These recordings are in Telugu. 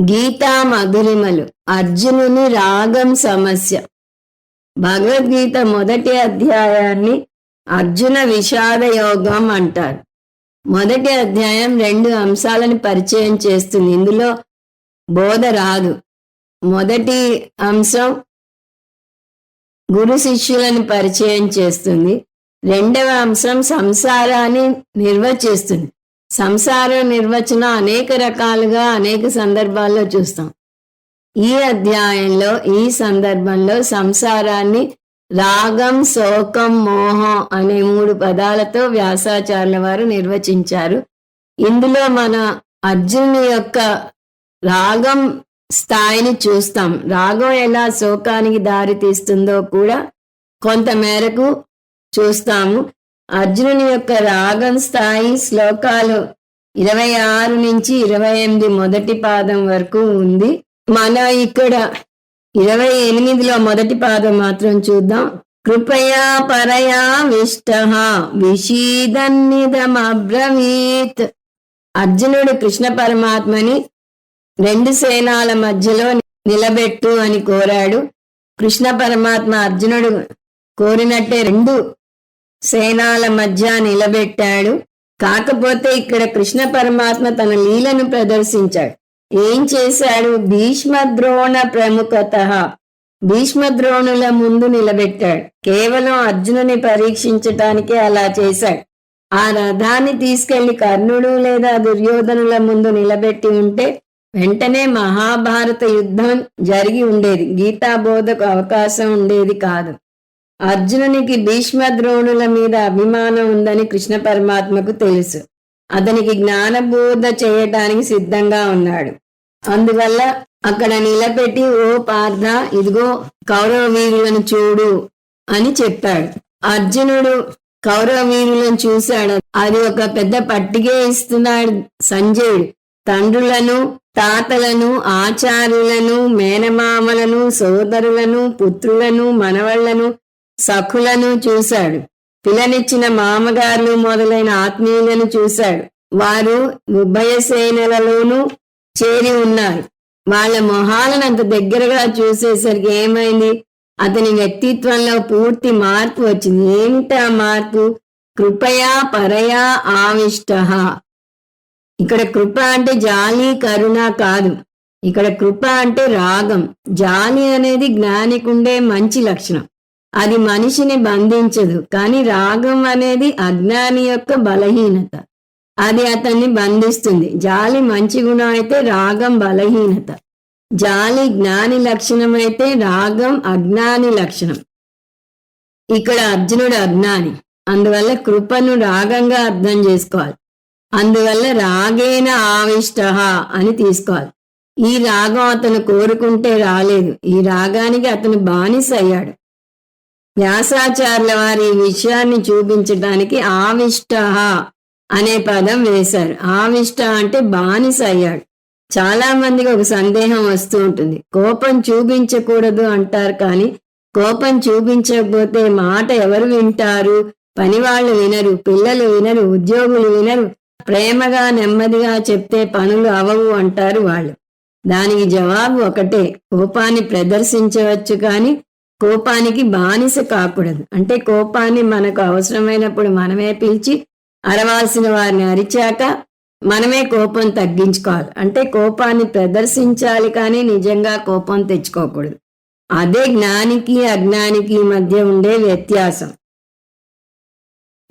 గీతా మధురిమలు అర్జునుని రాగం సమస్య. భగవద్గీత మొదటి అధ్యాయాన్ని అర్జున విషాద యోగం అంటారు. మొదటి అధ్యాయం రెండు అంశాలను పరిచయం చేస్తుంది. ఇందులో బోధ రాదు. మొదటి అంశం గురు శిష్యులను పరిచయం చేస్తుంది. రెండవ అంశం సంసారాన్ని నిర్వచిస్తుంది. సంసార నిర్వచనం అనేక రకాలుగా అనేక సందర్భాల్లో చూస్తాం. ఈ అధ్యాయంలో ఈ సందర్భంలో సంసారాన్ని రాగం శోకం మోహం అనే మూడు పదాలతో వ్యాసాచార్యుల వారు నిర్వచించారు. ఇందులో మన అర్జునుని యొక్క రాగం స్థాయిని చూస్తాం. రాగం ఎలా శోకానికి దారి తీస్తుందో కూడా కొంత మేరకు చూస్తాము. అర్జునుని యొక్క రాగం స్థాయి శ్లోకాలు ఇరవై ఆరు నుంచి ఇరవై ఎనిమిది మొదటి పాదం వరకు ఉంది. మన ఇక్కడ ఇరవై ఎనిమిదిలో మొదటి పాదం మాత్రం చూద్దాం. కృపయా పరయా విష్ట విషీదన్నిదమబ్రవీత్. అర్జునుడు కృష్ణ పరమాత్మని రెండు సేనాల మధ్యలో నిలబెట్టు అని కోరాడు. కృష్ణ పరమాత్మ అర్జునుడు కోరినట్టే రెండు సేనాల మధ్య నిలబెట్టాడు. కాకపోతే ఇక్కడ కృష్ణ పరమాత్మ తన లీలను ప్రదర్శించాడు. ఏం చేశాడు? భీష్మ ద్రోణ ప్రముఖత. భీష్మ ద్రోణుల ముందు నిలబెట్టాడు. కేవలం అర్జునుని పరీక్షించటానికే అలా చేశాడు. ఆ రథాన్ని తీసుకెళ్ళి కర్ణుడు లేదా దుర్యోధనుల ముందు నిలబెట్టి ఉంటే వెంటనే మహాభారత యుద్ధం జరిగి ఉండేది. గీతాబోధకు అవకాశం ఉండేది కాదు. అర్జునునికి భీష్మ ద్రోణుల మీద అభిమానం ఉందని కృష్ణ పరమాత్మకు తెలుసు. అతనికి జ్ఞానబోధ చేయటానికి సిద్ధంగా ఉన్నాడు. అందువల్ల అక్కడ నిలబెట్టి ఓ పార్థ ఇదిగో కౌరవ వీరులను చూడు అని చెప్పాడు. అర్జునుడు కౌరవ వీరులను చూశాడు. అది ఒక పెద్ద పట్టికే ఇస్తున్నాడు సంజయుడు. తండ్రులను తాతలను ఆచార్యులను మేనమామలను సోదరులను పుత్రులను మనవళ్ళను సఖులను చూశాడు. పిల్లనిచ్చిన మామగారులు మొదలైన ఆత్మీయులను చూశాడు. వారు ఉభయ సేనలలోనూ చేరి ఉన్నారు. వాళ్ళ మొహాలను అంత దగ్గరగా చూసేసరికి ఏమైంది? అతని వ్యక్తిత్వంలో పూర్తి మార్పు వచ్చింది. ఏమిటా మార్పు? కృపయా పరయా ఆవిష్ట ఇక్కడ కృప అంటే జాలి కరుణ కాదు. ఇక్కడ కృప అంటే రాగం. జాలి అనేది జ్ఞానికుండే మంచి లక్షణం. అది మనిషిని బంధించదు. కానీ రాగం అనేది అజ్ఞాని యొక్క బలహీనత. అది అతన్ని బంధిస్తుంది. జాలి మంచి గుణం అయితే రాగం బలహీనత. జాలి జ్ఞాని లక్షణం అయితే రాగం అజ్ఞాని లక్షణం. ఇక్కడ అర్జునుడు అజ్ఞాని. అందువల్ల కృపను రాగంగా అర్థం చేసుకోవాలి. అందువల్ల రాగేన ఆవిష్ట అని తీసుకోవాలి. ఈ రాగం అతను కోరుకుంటే రాలేదు. ఈ రాగానికి అతను బానిస అయ్యాడు. వ్యాసాచార్యుల వారి విషయాన్ని చూపించడానికి ఆవిష్ట అనే పదం వేశారు. ఆవిష్ట అంటే బానిస అయ్యాడు. చాలా మందికి ఒక సందేహం వస్తూ ఉంటుంది. కోపం చూపించకూడదు అంటారు కానీ కోపం చూపించకపోతే మాట ఎవరు వింటారు? పనివాళ్ళు వినరు పిల్లలు వినరు ఉద్యోగులు వినరు ప్రేమగా నెమ్మదిగా చెప్తే పనులు అవవు అంటారు వాళ్ళు. దానికి జవాబు ఒకటే కోపాన్ని ప్రదర్శించవచ్చు కానీ కోపానికి బానిస కాకూడదు. అంటే కోపాన్ని మనకు అవసరమైనప్పుడు మనమే పిలిచి అరవాల్సిన వారిని అరిచాక మనమే కోపం తగ్గించుకోవాలి. అంటే కోపాన్ని ప్రదర్శించాలి కానీ నిజంగా కోపం తెచ్చుకోకూడదు. అదే జ్ఞానికి అజ్ఞానికి మధ్య ఉండే వ్యత్యాసం.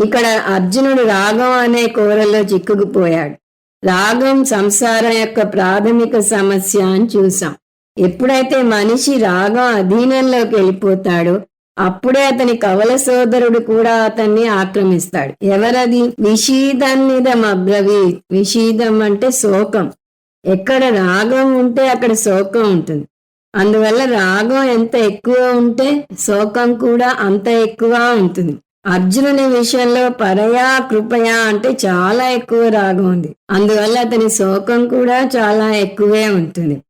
ఇక్కడ అర్జునుడు రాగం అనే కూరలో చిక్కుకుపోయాడు. రాగం సంసారం యొక్క ప్రాథమిక సమస్య అని చూసాం. ఎప్పుడైతే మనిషి రాగం అధీనంలోకి వెళ్ళిపోతాడో అప్పుడే అతని కవల సోదరుడు కూడా అతన్ని ఆక్రమిస్తాడు. ఎవరది? విషీదన్నిదం అబ్రవి నిషీధం అంటే శోకం. ఎక్కడ రాగం ఉంటే అక్కడ శోకం ఉంటుంది. అందువల్ల రాగం ఎంత ఎక్కువ ఉంటే శోకం కూడా అంత ఎక్కువ ఉంటుంది. అర్జునుని విషయంలో పరయా కృపయా అంటే చాలా ఎక్కువ రాగం ఉంది. అందువల్ల అతని శోకం కూడా చాలా ఎక్కువే ఉంటుంది.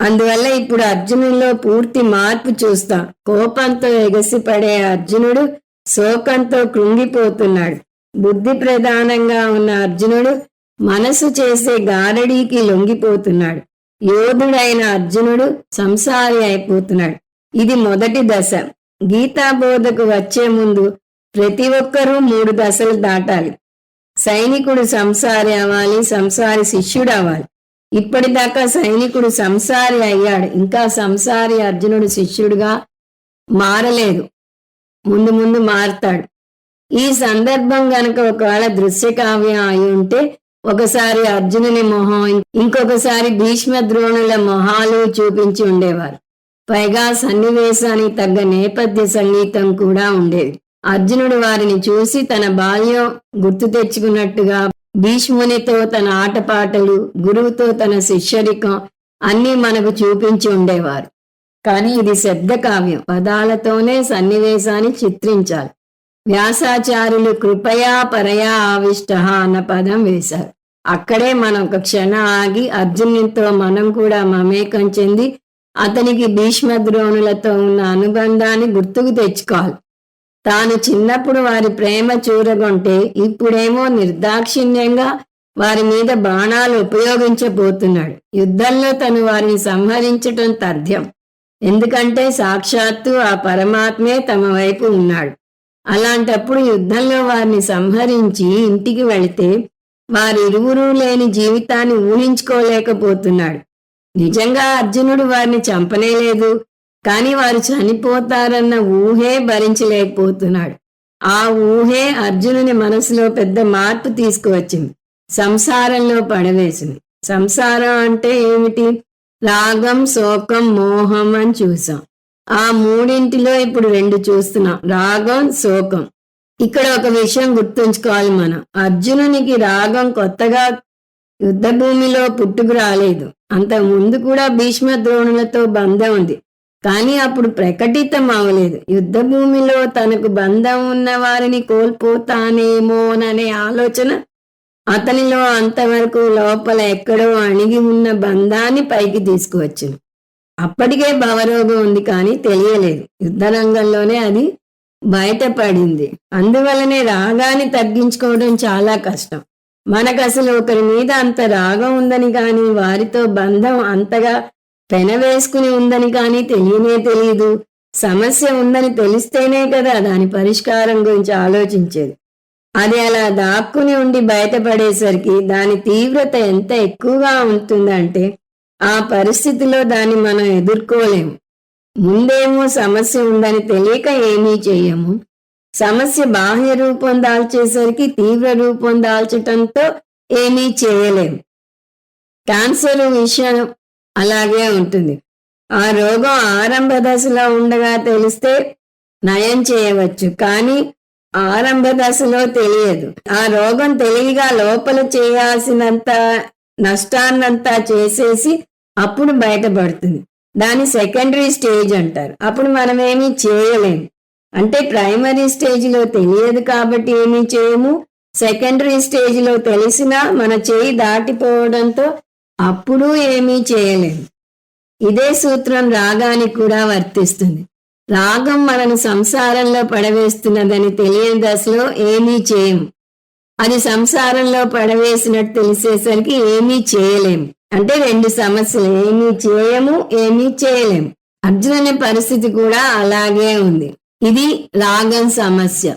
అందువల్ల ఇప్పుడు అర్జునుడిలో పూర్తి మార్పు చూస్తాం. కోపంతో ఎగసిపడే అర్జునుడు శోకంతో కృంగిపోతున్నాడు. బుద్ధి ప్రధానంగా ఉన్న అర్జునుడు మనసు చేసే గారడీకి లొంగిపోతున్నాడు. యోధుడైన అర్జునుడు సంసారి అయిపోతున్నాడు. ఇది మొదటి దశ. గీతా బోధకు వచ్చే ముందు ప్రతి ఒక్కరూ మూడు దశలు దాటాలి. సైనికుడు సంసారి అవ్వాలి సంసారి శిష్యుడు అవ్వాలి. ఇప్పటిదాకా సైనికుడు సంసారి అయ్యాడు. ఇంకా సంసారి అర్జునుడు శిష్యుడుగా మారలేదు. ముందు ముందు మారతాడు. ఈ సందర్భం గనక ఒకవేళ దృశ్య కావ్యం అయి ఉంటే ఒకసారి అర్జునుని మొహం ఇంకొకసారి భీష్మ ద్రోణుల మొహాలు చూపించి ఉండేవారు. పైగా సన్నివేశానికి తగ్గ నేపథ్య సంగీతం కూడా ఉండేది. అర్జునుడు వారిని చూసి తన బాల్యం గుర్తు తెచ్చుకున్నట్టుగా భీష్మునితో తన ఆటపాటలు గురువుతో తన శిష్యరికం అన్నీ మనకు చూపించి ఉండేవారు. కానీ ఇది శబ్ద కావ్యం పదాలతోనే సన్నివేశాన్ని చిత్రించాలి. వ్యాసాచార్యులు కృపయా పరయా ఆవిష్ట అన్న పదం వేశారు. అక్కడే మనం ఒక క్షణ ఆగి అర్జునునితో మనం కూడా మమేకం చెంది అతనికి భీష్మ ద్రోణులతో ఉన్న అనుబంధాన్ని గుర్తుకు తెచ్చుకోవాలి. తాను చిన్నప్పుడు వారి ప్రేమ చూరగొంటే ఇప్పుడేమో నిర్దాక్షిణ్యంగా వారి మీద బాణాలు ఉపయోగించబోతున్నాడు. యుద్ధంలో తను వారిని సంహరించటం తథ్యం. ఎందుకంటే సాక్షాత్తు ఆ పరమాత్మే తమ వైపు ఉన్నాడు. అలాంటప్పుడు యుద్ధంలో వారిని సంహరించి ఇంటికి వెళితే వారిరువురు లేని జీవితాన్ని ఊహించుకోలేకపోతున్నాడు. నిజంగా అర్జునుడు వారిని చంపనేలేదు. కాని వారు చనిపోతారన్న ఊహే భరించలేకపోతున్నాడు. ఆ ఊహే అర్జునుని మనసులో పెద్ద మార్పు తీసుకువచ్చింది. సంసారంలో పడవేసింది. సంసారం అంటే ఏమిటి? రాగం శోకం మోహం అని చూసాం. ఆ మూడింటిలో ఇప్పుడు రెండు చూస్తున్నాం. రాగం శోకం. ఇక్కడ ఒక విషయం గుర్తుంచుకోవాలి మనం. అర్జునునికి రాగం కొత్తగా యుద్ధభూమిలో పుట్టుకు రాలేదు. అంత ముందు కూడా భీష్మ ద్రోణులతో బంధం ఉంది. కానీ అప్పుడు ప్రకటితం అవలేదు యుద్ధ భూమిలో తనకు బంధం ఉన్న వారిని కోల్పోతానేమోననే ఆలోచన అతనిలో అంతవరకు లోపల ఎక్కడో అణిగి ఉన్న బంధాన్ని పైకి తీసుకువచ్చింది. అప్పటికే భవరోగం ఉంది కానీ తెలియలేదు. యుద్ధ రంగంలోనే అది బయటపడింది. అందువలనే రాగాన్ని తగ్గించుకోవడం చాలా కష్టం. మనకు అసలు ఒకరి మీద అంత రాగం ఉందని కానీ వారితో బంధం అంతగా పెనవేసుకుని ఉందని కానీ తెలియనే తెలియదు సమస్య ఉందని తెలిస్తేనే కదా దాని పరిష్కారం గురించి ఆలోచించేది. అది అలా దాక్కుని ఉండి బయటపడేసరికి దాని తీవ్రత ఎంత ఎక్కువగా ఉంటుందంటే ఆ పరిస్థితిలో దాన్ని మనం ఎదుర్కోలేము. ముందేమో సమస్య ఉందని తెలియక ఏమీ చేయము. సమస్య బాహ్య రూపం దాల్చేసరికి తీవ్ర రూపం దాల్చటంతో ఏమీ చేయలేము. క్యాన్సర్ విషయం అలాగే ఉంటుంది. ఆ రోగం ఆరంభ దశలో ఉండగా తెలిస్తే నయం చేయవచ్చు. కానీ ఆరంభ దశలో తెలియదు. ఆ రోగం తెలివిగా లోపల చేయాల్సినంత నష్టాన్నంతా చేసేసి అప్పుడు బయటపడుతుంది. దాని సెకండరీ స్టేజ్ అంటారు. అప్పుడు మనం ఏమీ చేయలేము. అంటే ప్రైమరీ స్టేజ్లో తెలియదు కాబట్టి ఏమీ చేయము. సెకండరీ స్టేజ్లో తెలిసినా మన చేయి దాటిపోవడంతో అప్పుడు ఏమీ చేయలేము ఇదే సూత్రం రాగానికి కూడా వర్తిస్తుంది. రాగం మనను సంసారంలో పడవేస్తున్నదని తెలియని దశలో ఏమీ చేయము. అది సంసారంలో పడవేసినట్టు తెలిసేసరికి ఏమీ చేయలేము. అంటే రెండు సమస్యలు. ఏమీ చేయము ఏమీ చేయలేము. అర్జునుని పరిస్థితి కూడా అలాగే ఉంది. ఇది రాగం సమస్య.